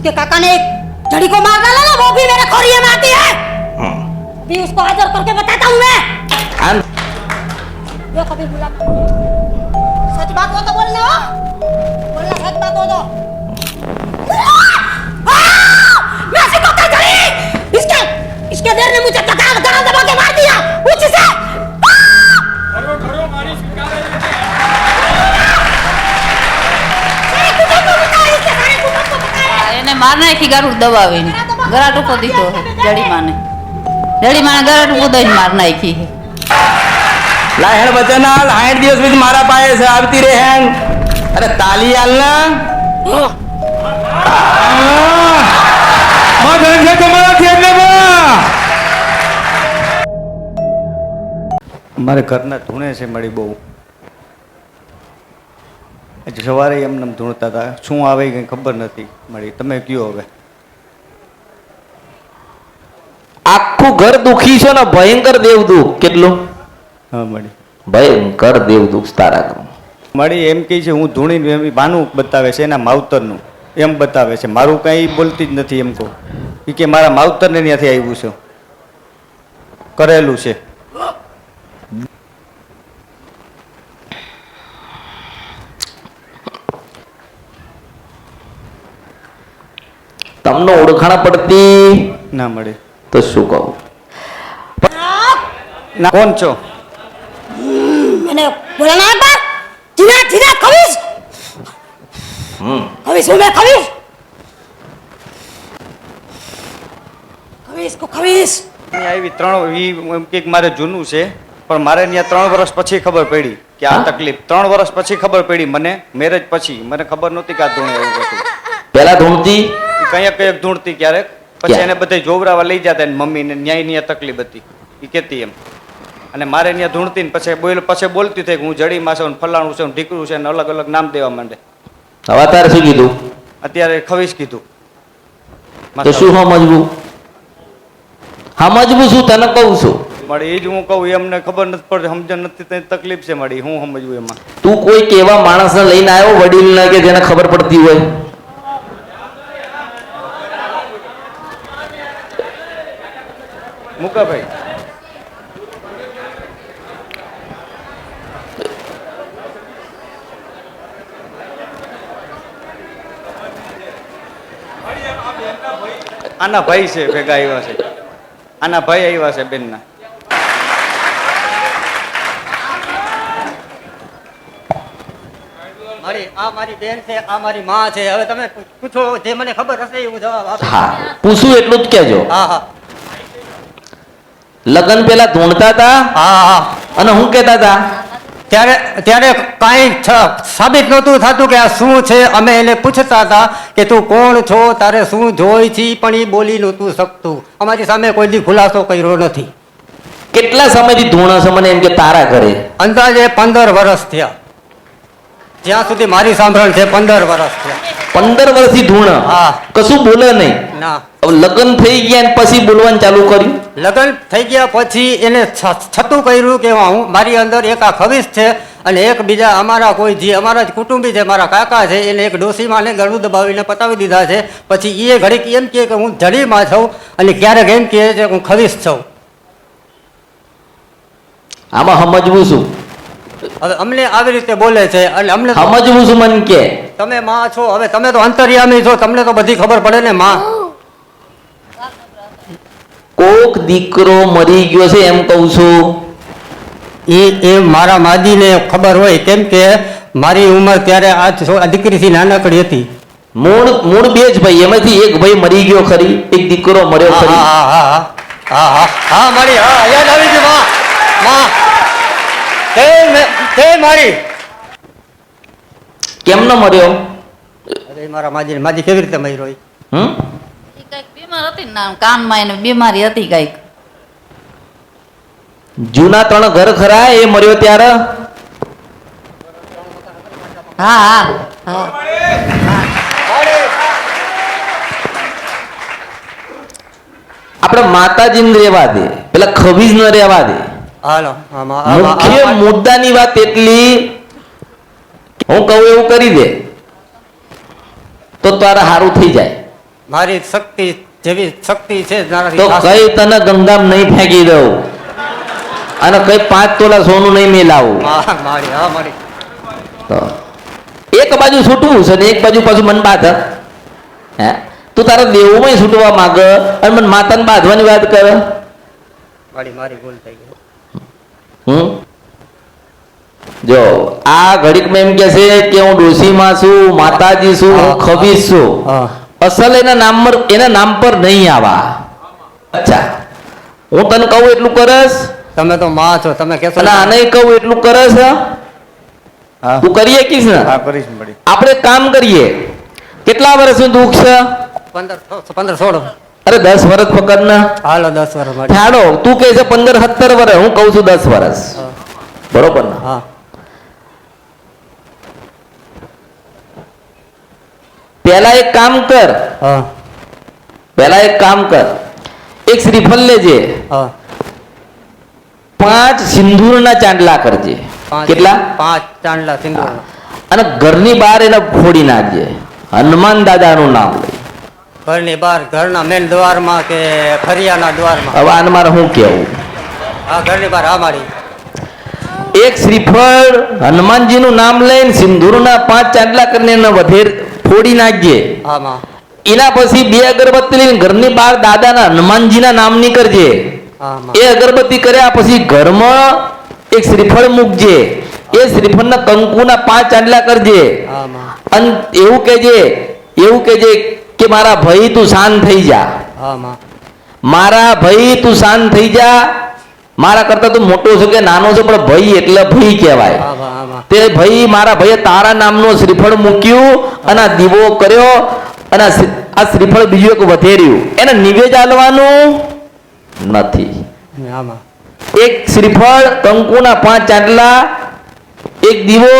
उसके काका ने एक झड़ी को मार डाला ना वो भी मेरे खोरिये में आती है। हाँ। अभी उसको हाजिर करके बताता हूँ मैं। हाँ। ये कभी बुला। सच बात हो तो बोलना हो बोलना सच बात हो तो। हाँ! मैं ऐसे कहता झड़ी इसके इसके देर ने मुझे तकाल માર નાખી ગારું દબાવીને. ગળા ટૂંકો દીધો હે જડી માને જડી માને ગળા ટૂંકો દઈને માર નાખી હે. લા હેણ બચના સાઠ દિવસ પછી મારા પાસે છે આવતી રે હેન. અરે તાલી હાલ ના માં ધન છે તમારાથી એટલે બા. મારે ઘરના ધૂણે છે મળી બહુ. સવારે એમને એમ ધૂણતા હતા. શું આવે કંઈ ખબર નથી મળી. તમે કયો હવે? આખું ઘર દુખી છે ને ભયંકર દેવ દુઃખ કેટલું? હા મળી. ભયંકર દેવ દુઃખ તારા ઘર મારી એમ કહે છે હું ધૂણીને માનું બાનું બતાવે છે એના માવતરનું. એમ બતાવે છે. મારું કંઈ બોલતી જ નથી એમ કહું. કે મારા માવતરને ત્યાંથી આવ્યું છે. કરેલું છે. તમને ઓળખાણ પડતી? ના મળે. તો શું કહું? કોણ છો? મને બોલાના બા જીના જીના ખવીશ હમ. ખવીશ હું મે ખવીશ કો ખવીશ મેં આવી ત્રણ કંઈક મારે જૂનું છે પણ મારે ત્યાં ત્રણ વર્ષ પછી ખબર પડી કે આ તકલીફ. ત્રણ વર્ષ પછી ખબર પડી મને મેરેજ પછી. મને ખબર નહોતી કે આ ધૂણ એવું હતું પહેલા ધૂણતી? કંઈક કંઈક ધૂણતી ક્યારેક. પછી એને બધે જોવરાવા લઈ જતા એની મમ્મીને ન્યાય ન્યાય તકલીફ હતી. એ કહેતી એમ. અને મારે ત્યાં ધૂણતી ને પછી બોલ પછી બોલતી થઈ કે હું જડીમાં છું ફલાણું છે ઢીકરું છે ને અલગ અલગ નામ દેવા માંડે. હવે તારે શું કીધું? અત્યારે ખવીશ કીધું. તો શું સમજવું? સમજવું શું? તને કહું છું. મળી એ જ હું કહું એમને ખબર નથી પડતી સમજણ નથી તને તકલીફ છે મળી હું સમજવું એમાં? તું કોઈ એવા માણસને લઈને આવ્યો વડીલને કે જેને ખબર પડતી હોય? મુકાભાઈ. આના ભાઈ છે ભેગા આવ્યા છે. આના ભાઈ આવ્યા છે બેનના. મારી આ મારી બેન છે આ મારી માં છે. હવે તમે પૂછો જે મને ખબર હશે એવું જવાબ આપો. હા પૂછું એટલું જ કહેજો. હા હા. લગ્ન પેલા ધૂણતા હતા હા. અને હું કહેતા હતા ત્યારે ત્યારે કાંઈ સાબિત નહોતું થતું કે આ શું છે? અમે એને પૂછતા હતા કે તું કોણ છો? તારે શું જોઈ છે? પણ એ બોલી નહોતું શકતું. અમારી સામે કોઈ દી ખુલાસો કર્યો નથી. કેટલા સમયથી ધૂણ છે મને એમ કે તારા ઘરે? અંદાજે પંદર વર્ષ થયા. જ્યાં સુધી મારી સાંભળણ છે પંદર વર્ષ થયા. પંદર વર્ષથી ધૂણ? હા. કશું બોલે નહીં? ના. લગ્ન થઈ ગયા પછી બોલવાનું ચાલુ કર્યું? લગ્ન થઈ ગયા પછી એને છતું કર્યું કે હું મારી અંદર એક આ ખવીસ છે અને એક બીજા અમારા કોઈ જે અમારા જ કુટુંબી છે મારા કાકા છે એને એક ડોસીમાં ને ગળું દબાવીને પતાવી દીધા છે. પછી એ ઘડીક એમ કહે કે હું જડીમાં છું અને ક્યારેક એમ કહે છે હું ખવીસ છું. આમાં સમજવું શું? હવે અમને આવી રીતે બોલે છે અને અમને સમજવું શું મન કે? તમે માં છો હવે તમે તો અંતર્યામી છો તમને તો બધી ખબર પડે ને માં. કોક દીકરો મરી ગયો છે એમ કહું છું. એ એ મારા માદીને ખબર હોય કેમ કે મારી ઉંમર ત્યારે આ દીકરીથી નાનકડી હતી. મૂળ મૂળ બે જ ભાઈ એમાંથી એક ભાઈ મરી ગયો ખરી એક દીકરો મર્યો ખરી. હા હા હા હા હા મારી હા યાદ આવી ગયું માં માં તે તે મારી. કેમ ન મર્યો? અરે મારા માજી માજી કેવી રીતે મરી રોઈ હમ? બીમાર હતી ને કાનમાં એને બીમારી હતી કંઈક. જૂના ત્રણ ઘર ખરા એ મર્યો ત્યારે? હા હા. આપણે માતાજી ને રહેવા દે પેલા ખબીજ ન રહેવા દે. મુખ્ય મુદ્દાની વાત એટલી હું કહું એવું કરી દે તો તારા સારું થઈ જાય. મારી શક્તિ જેવી શક્તિ છે તો કઈ તને ગંગામ નહીં ફેંકી દઉં? અને કઈ પાંચ તોલા સોનું નહીં મેલાવું? એક બાજુ છૂટવું છે ને એક બાજુ પાછું મન બાધ હે? તું તારા દેવુંમાં છૂટવા માંગ અને મને માતાને બાંધવાની વાત કરે. મારી મારી ભૂલ થઈ ગઈ. હમ? જો આ ઘડીક મેં એમ કે છે કે હું ડોશીમાં છું માતાજી છું હું હા. છું. અસલ એના નામ પર એના નામ પર નહીં આવા. અચ્છા. હું તને કહું એટલું કરસ. તમે તો માં છો તમે કહેશો અને આને કહું એટલું કરસ હા? તું કરીએ કીસ ને? હા કરીશ મળી આપણે કામ કરીએ. કેટલા વર્ષનું દુઃખ છે? પંદર સોળ. અરે દસ વર્ષ પકડ ને. હાલો દસ વર્ષ ઠાડો તું કહે છે પંદર સત્તર વર્ષ. હું કહું છું દસ વર્ષ. બરોબર ને? હા. પેલા એક કામ કર. હા. પેલા એક કામ કર. એક શ્રીફળ લેજે. હા. પાંચ સિંદૂરના ચાંદલા કરજે. કેટલા? પાંચ ચાંદલા સિંદૂર. અને ઘરની બહાર એને ફોડી નાખજે. હનુમાન દાદાનું નામ લઈ. ઘરની બહાર ઘરના મેન દ્વારમાં કે ફરિયાના દ્વારમાં હવે આને મારે શું કેવું હા ઘરની બહાર હા મારી. એક શ્રીફળ હનુમાનજીનું નામ લઈને સિંદૂરના પાંચ ચાંદલા કરીને વધેર ફોડી નાખજે. એના પછી બે અગરબત્તી લઈને ઘરની બહાર દાદાના હનુમાનજીના નામની કરજે ની કરજે એ અગરબત્તી કર્યા પછી ઘરમાં એક શ્રીફળ મૂકજે. એ શ્રીફળના કંકુના પાંચ ચાંદલા કરજે. અને એવું કેજે એવું કેજે કે મારા ભાઈ તું શાંત થઈ જા. મારા ભાઈ તું શાંત થઈ જા. મારા કરતા તું મોટો છે કે નાનો છે પણ ભાઈ એટલે ભાઈ કહેવાય. તે ભાઈ મારા ભાઈએ તારા નામનો શ્રીફળ મૂક્યું અને દીવો કર્યો અને આ શ્રીફળ બીજું એક વધેર્યું. એને નિવેદ આલવાનું નથી. એક શ્રીફળ કંકુના પાંચ ચાંદલા એક દીવો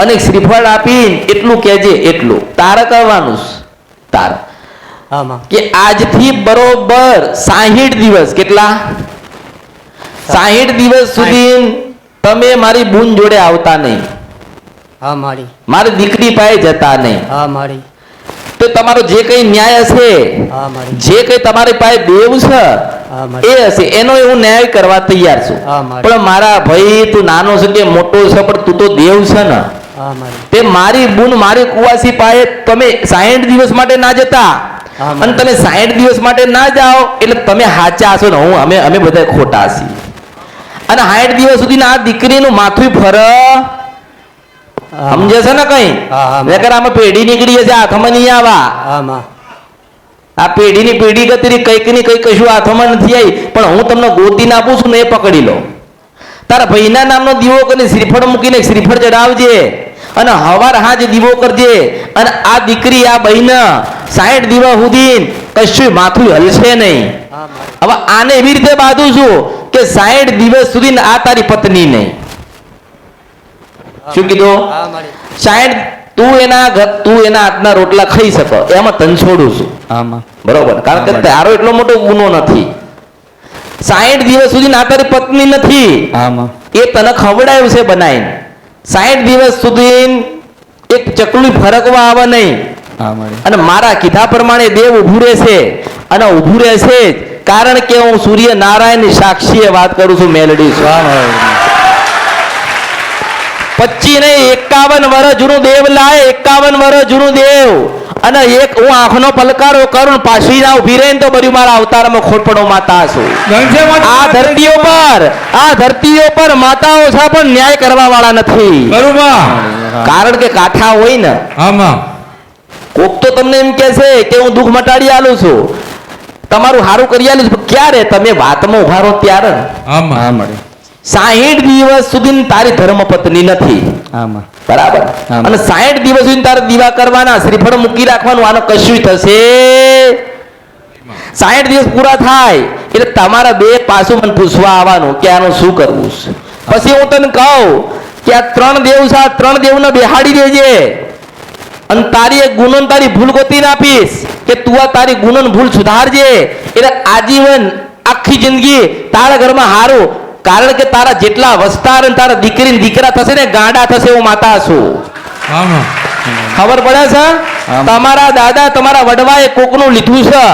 અને એક શ્રીફળ આપી એટલું કહેજે એટલું. તારે કરવાનું. તારે. કે આજથી બરોબર સાહીઠ દિવસ કેટલા? સાહીઠ દિવસ સુધી તમે મારી બૂન જોડે આવતા નહીં. હા મારી. મારી દીકરી પાસે જતા નહીં. હા મારી. તો તમારો જે કઈ ન્યાય હશે હા મારી. જે કઈ તમારી પાસે દેવ છે એ હશે. એનો હું ન્યાય કરવા તૈયાર છું. પણ મારા ભાઈ તું નાનો છે કે મોટો છે પણ તું તો દેવ છે ને. તે મારી બુન મારી કુવાસી પાસે તમે સાહીઠ દિવસ માટે ના જતા. અને તમે સાહીઠ દિવસ માટે ના જાઓ એટલે તમે સાચા હશો ને. હું અમે અમે બધા ખોટા છીએ. અને સાઠ દિવસ સુધી આ દીકરીનું માથું ફર. સમજે છે ને કઈ. નકર આમાં. પેઢી નીકળી જશે હાથમાં નહીં આવા. આ પેઢીની પેઢી ગતિની કંઈકની કઈ કશું હાથમાં નથી આવી. પણ હું તમને ગોતી આપું છું ને એ પકડી લો. તારા ભાઈના નામનો દીવો કરીને શ્રીફળ મૂકીને શ્રીફળ ચડાવજે. અને હવાર હાજ દીવો કરજે. અને આ દીકરી આ બહેન સાઠ દિવસ સુધી કશું માથું હલશે નહીં. હવે આને એવી રીતે બાંધું છું? કે સાઠ દિવસ સુધી આ તારી પત્ની નહીં શું કીધું? સાઠ તું એના તું એના હાથના રોટલા ખાઈ શકો. એમાં તન છોડું છું. આમાં. બરોબર. કારણ કે તારો એટલો મોટો ગુનો નથી. સાઠ દિવસ સુધી ના તારી પત્ની નથી. આમાં. એ તને ખવડાયું છે બનાવીને સાઠ દિવસ સુધી એક ચકલી ફરકવા આવે નહીં. અને મારા કીધા પ્રમાણે દેવ ઉભું રહેશે. અને ઉભું રહેશે જ. કારણ કે હું સૂર્ય નારાયણની સાક્ષીએ વાત કરું છું મેલડી પચી ને એકાવન વર્ષ જૂનું દેવ લાય એકાવન વર્ષ જૂનું દેવ. અને એક હું આંખનો પલકારો કરું પાછી ના ઊભી રહીને તો બધું મારા અવતારમાં ખોટપણો માતા છું. આ ધરતીઓ પર આ ધરતીઓ પર માતાઓ છે પણ ન્યાય કરવા વાળા નથી કારણ કે કાઠા હોય ને. કોક તો તમને એમ કે છે કે હું દુઃખ મટાડી આલું છું. તમારું સારું કરી આલું છું ક્યારે તમે વાતમાં ઊભા રહો ત્યારે? આમાં. હા મારી સાહીઠ દિવસ સુધી તારી ધર્મપત્ની નથી. આમાં બરાબર? અને સાહીઠ દિવસ સુધી તારે દીવા કરવાના શ્રીફળ મૂકી રાખવાનું આનો કશું થશે? સાહીઠ દિવસ પૂરા થાય એટલે તમારા બે પાછું મને પૂછવા આવવાનું કે આનું શું કરવું છે? પછી હું તને કહું કે આ ત્રણ દેવ છે આ ત્રણ દેવને બેહાડી દેજે. અને તારી એક ગુનન તારી ભૂલ ગોતી આપીશ કે તું આ તારી ગુનો ભૂલ સુધારજે. એટલે આજીવન આખી જિંદગી તારા ઘરમાં હારું. કારણ કે તારા જેટલા વસ્તાર અને તારા દીકરી દીકરા થશે ને ગાંડા થશે હું માતા છું. ખબર પડે છે? તમારા દાદા તમારા વડવાએ કોકનું લીધું છે.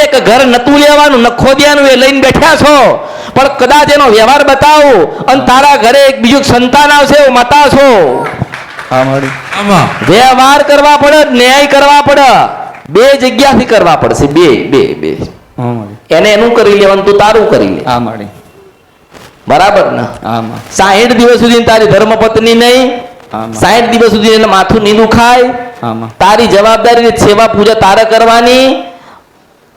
એક ઘર નતું લેવાનું નખોદિયાનું એ લઈને બેઠા છો. પણ કદાચ એનો વ્યવહાર બતાવો અને તારા ઘરે એક બીજું સંતાન આવશે એવું માતા છો. વ્યવહાર કરવા પડે ન્યાય કરવા પડે. બે જગ્યાથી કરવા પડશે બે બે બે. એને એનું કરી લેવાનું તું તારું કરી લે. હા મારી. બરાબર ને? સાહીઠ દિવસ સુધી તારી ધર્મપત્ની નહીં. આમાં. સાહીઠ દિવસ સુધી એને માથું નહીં દુખાય તારી જવાબદારી સેવા પૂજા તારે કરવાની.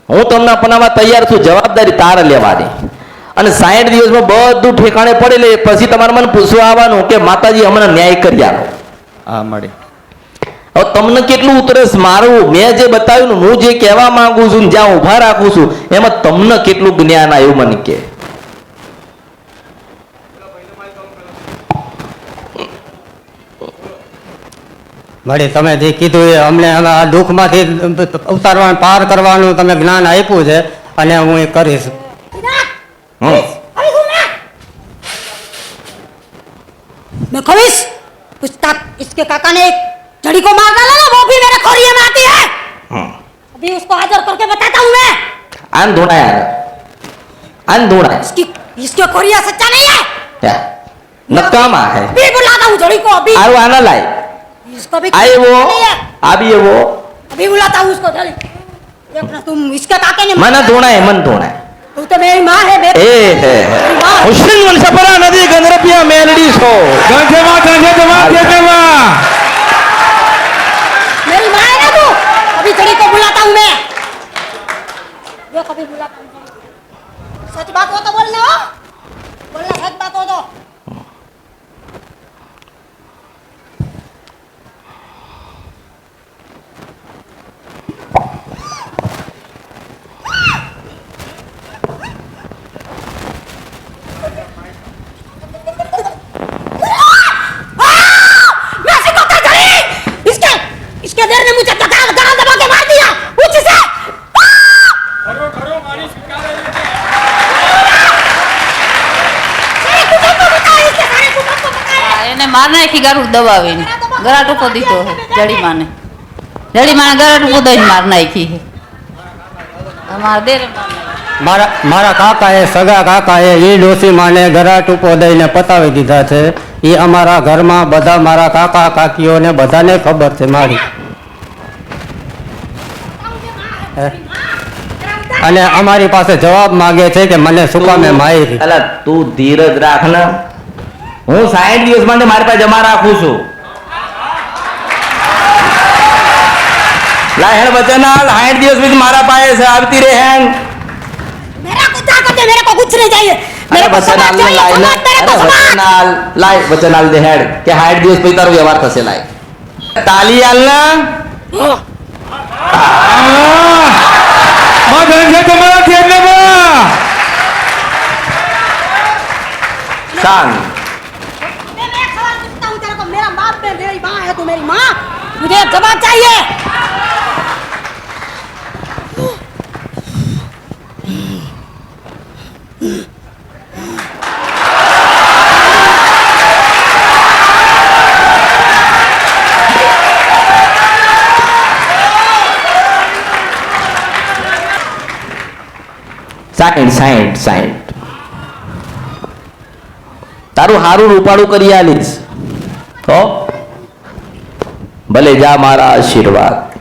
હું તમને અપનાવવા તૈયાર છું જવાબદારી તારે લેવાની. અને સાહીઠ દિવસમાં બધું ઠેકાણે પડેલે પછી તમારે મને પૂછવા આવવાનું કે માતાજી અમને ન્યાય કરી આલો હા મળે હવે તમને કેટલું ઉતરસ મારું મેં જે બતાવ્યું હું જે કહેવા માંગુ છું જ્યાં ઊભા રાખું છું એમાં તમને કેટલું જ્ઞાન આવ્યું મને કે? વળી તમે જે કીધું એ અમને હવે આ દુઃખમાંથી ઉતારવાનું પાર કરવાનું તમે જ્ઞાન આપ્યું છે અને હું એ કરીશ. મેં ખવીશ उसके काका ने एक जड़ी को मार डाला ना वो भी मेरे खोरिये में आती है। हाँ। अभी उसको हाजिर करके बताता हूँ मैं। अनधूना यार। अनधूना इसकी इसके खोरिया सच्चा नहीं है। क्या? नकामा है। भी बुला हूँ जड़ी को अभी। अरे आना लाए इसको भी आई वो। अभी ये वो। अभी बुलाता हूँ उसको जल्दी देखना तुम इसके काके ने मन धोना है मन धोना है। तू तो मेरी माँ है मेरी ए है हुस्न वलसपरा नदी गंदरपिया मेलडीस हो। गंजे माँ गंजे तो माँ गंजे माँ। मेरी माँ है ना तू? अभी घड़ी को तो बुलाता हूँ मैं। वो कभी बुलाता हूँ। सच बात हो तो बोलना हो। बोलना सच बात हो तो। માર નાખી ગારું દબાવીને. ગરાટ ટૂંકો દીધો હે જડી માને જડી માને ગરાટ ટૂંકો દઈને માર નાખી હે. અમારા દેરે માર. મારા મારા કાકાએ સગા કાકાએ એ ડોસી માને ગરા ટૂંકો દઈને પતાવી દીધા છે. એ અમારા ઘરમાં બધા મારા કાકા કાકીઓને બધાને ખબર છે મારી. હે? અને અમારી પાસે જવાબ માગે છે કે મને શું કામે મારી? અલા તું ધીરજ રાખ ને. હું સાહીઠ દિવસ માટે મારી પાસે જમા રાખું છું. લાહેણ બચનાલ સાહીઠ દિવસ પછી મારા પાસે છે આવતી રે હેન. મેરા કો મેરે કો કુછ નહીં ચાહીએ મેરે કો સમાજ ચાહીએ સમાજ મેરે કો દે હેડ કે 60 દિવસ પછી તારો વ્યવહાર થશે લાય. તાલી આલ ના માં ગણ છે તમારા થેબલે માં સાંગ मेरी माँ मुझे एक जवाब चाहिए સાઈઠ સાઈઠ સાઈઠ તારું હારું રૂપાળું કરી આલીશ તો ભલે જા મારા આશીર્વાદ.